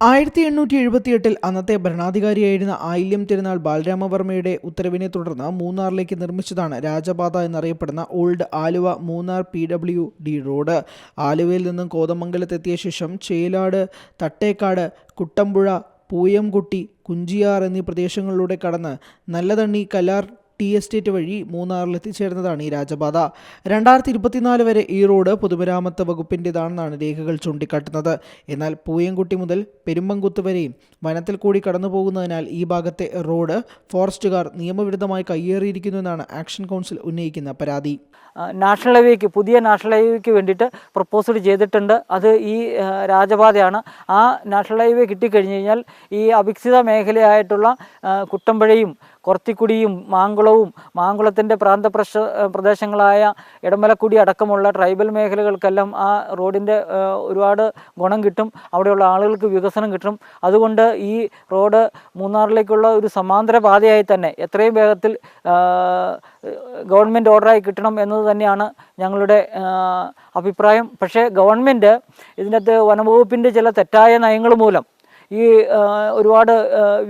ആയിരത്തി എണ്ണൂറ്റി എഴുപത്തിയെട്ടിൽ അന്നത്തെ ഭരണാധികാരിയായിരുന്ന ആയില്യം തിരുനാൾ ബാലരാമവർമ്മയുടെ ഉത്തരവിനെ തുടർന്ന് മൂന്നാറിലേക്ക് നിർമ്മിച്ചതാണ് രാജപാത എന്നറിയപ്പെടുന്ന old Aluva Munnar P W D road. ആലുവയിൽ നിന്നും കോതമംഗലത്തെത്തിയ ശേഷം ചേലാട് തട്ടേക്കാട് കുട്ടമ്പുഴ പൂയംകുട്ടി കുഞ്ചിയാർ എന്നീ പ്രദേശങ്ങളിലൂടെ കടന്ന് നല്ലതണ്ണി കല്ലാർ ടി എസ്റ്റേറ്റ് വഴി മൂന്നാറിൽ എത്തിച്ചേർന്നതാണ് ഈ രാജപാത. രണ്ടായിരത്തി ഇരുപത്തിനാല് വരെ ഈ റോഡ് പൊതുമരാമത്ത് വകുപ്പിന്റെതാണെന്നാണ് രേഖകൾ ചൂണ്ടിക്കാട്ടുന്നത്. എന്നാൽ പൂയംകുട്ടി മുതൽ പെരുമ്പങ്കുത്ത് വരെയും വനത്തിൽ കൂടി കടന്നു പോകുന്നതിനാൽ ഈ ഭാഗത്തെ റോഡ് ഫോറസ്റ്റുകാർ നിയമവിരുദ്ധമായി കയ്യേറിയിരിക്കുന്നുവെന്നാണ് ആക്ഷൻ കൗൺസിൽ ഉന്നയിക്കുന്ന പരാതി. നാഷണൽ ഹൈവേക്ക് പുതിയ നാഷണൽ ഹൈവേക്ക് വേണ്ടിയിട്ട് പ്രപ്പോസൽ ചെയ്തിട്ടുണ്ട്. അത് ഈ രാജപാതയാണ്. ആ നാഷണൽ ഹൈവേ കിട്ടിക്കഴിഞ്ഞ് കഴിഞ്ഞാൽ ഈ അവികസിത മേഖലയായിട്ടുള്ള കുട്ടമ്പുഴയും കൊർത്തിക്കുടിയും മാങ്കുളവും മാങ്കുളത്തിന്റെ പ്രാന്തപ്രശ പ്രദേശങ്ങളായ ഇടമലക്കുടി അടക്കമുള്ള ട്രൈബൽ മേഖലകൾക്കെല്ലാം ആ റോഡിന്റെ ഒരുപാട് ഗുണം കിട്ടും. അവിടെയുള്ള ആളുകൾക്ക് വികസനം കിട്ടും. അതുകൊണ്ട് ഈ റോഡ് മൂന്നാറിലേക്കുള്ള ഒരു സമാന്തര പാതയായി തന്നെ എത്രയും വേഗത്തിൽ ഗവൺമെന്റ് ഓർഡറായി കിട്ടണം എന്നത് തന്നെയാണ് ഞങ്ങളുടെ അഭിപ്രായം. പക്ഷേ ഗവൺമെന്റ് ഇതിനകത്ത് വനംവകുപ്പിന്റെ ചില തെറ്റായ നയങ്ങൾ മൂലം ഈ ഒരുപാട്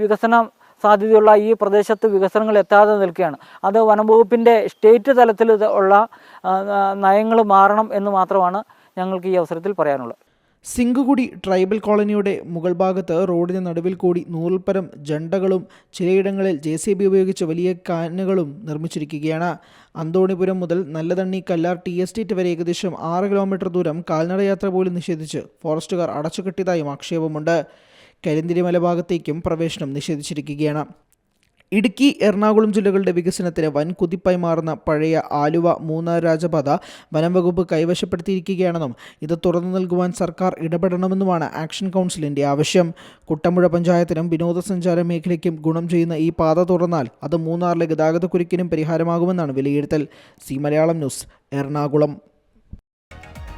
വികസനം സാധ്യതയുള്ള ഈ പ്രദേശത്ത് വികസനങ്ങൾ എത്താതെ നിൽക്കുകയാണ്. അത് വനംവകുപ്പിന്റെ സ്റ്റേറ്റ് തലത്തിൽ ഉള്ള നയങ്ങൾ മാറണം എന്ന് മാത്രമാണ് ഞങ്ങൾക്ക് ഈ അവസരത്തിൽ പറയാനുള്ളത്. സിംഗുകുടി ട്രൈബൽ കോളനിയുടെ മുകൾ ഭാഗത്ത് റോഡിന് നടുവിൽ കൂടി നൂറിൽപ്പരം പരം ജണ്ടകളും ചിലയിടങ്ങളിൽ ജെ സി ബി ഉപയോഗിച്ച് വലിയ കാനുകളും നിർമ്മിച്ചിരിക്കുകയാണ്. അന്തോണിപുരം മുതൽ നല്ലതണ്ണി കല്ലാർ ടി എസ്റ്റേറ്റ് വരെ ഏകദേശം ആറ് കിലോമീറ്റർ ദൂരം കാൽനടയാത്ര പോലും നിഷേധിച്ച് ഫോറസ്റ്റുകാർ അടച്ചുകെട്ടിയതായും ആക്ഷേപമുണ്ട്. കരിന്തിരിമല ഭാഗത്തേക്കും പ്രവേശനം നിഷേധിച്ചിരിക്കുകയാണ്. ഇടുക്കി എറണാകുളം ജില്ലകളുടെ വികസനത്തിന് വൻ കുതിപ്പായി മാറുന്ന പഴയ ആലുവ മൂന്നാർ രാജപാത വനം വകുപ്പ് കൈവശപ്പെടുത്തിയിരിക്കുകയാണെന്നും ഇത് തുറന്നു നൽകുവാൻ സർക്കാർ ഇടപെടണമെന്നുമാണ് ആക്ഷൻ കൗൺസിലിന്റെ ആവശ്യം. കുട്ടമ്പുഴ പഞ്ചായത്തിനും വിനോദസഞ്ചാര മേഖലയ്ക്കും ഗുണം ചെയ്യുന്ന ഈ പാത തുറന്നാൽ അത് മൂന്നാറിലെ ഗതാഗതക്കുരുക്കിനും പരിഹാരമാകുമെന്നാണ് വിലയിരുത്തൽ. C Malayalam news Ernakulam.